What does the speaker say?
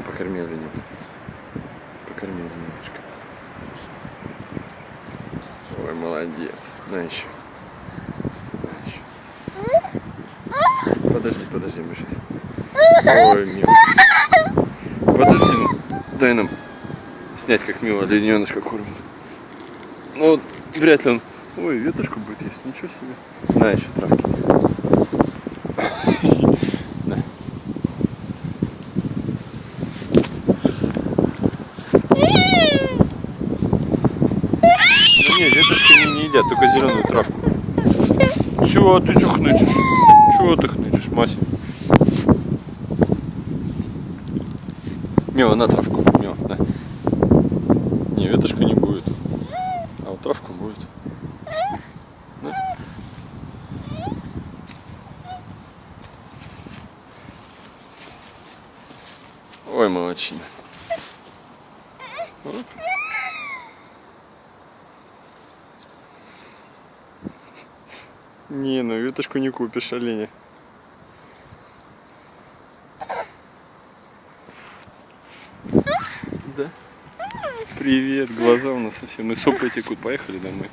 Покормил или нет? Покормил немножко. Ой, молодец. На еще. На еще. Подожди, подожди, мы сейчас. Ой, мило. Подожди, ну, дай нам снять, как мило олененочка кормит. Ну, вряд ли он... Ой, веточку будет есть, ничего себе. На, еще травки. На. Ну не, веточки они не едят, только зеленую травку. Чего ты чё хнычешь? Чего ты хнычешь, Мася? Мила, на травку. Мила, на. Не, веточку не будет. А вот травку будет. На. Ой, молодчина. Оп. Не, ну веточку не купишь, оленя. Да. Привет, глаза у нас совсем. Мы сопли текут, поехали домой.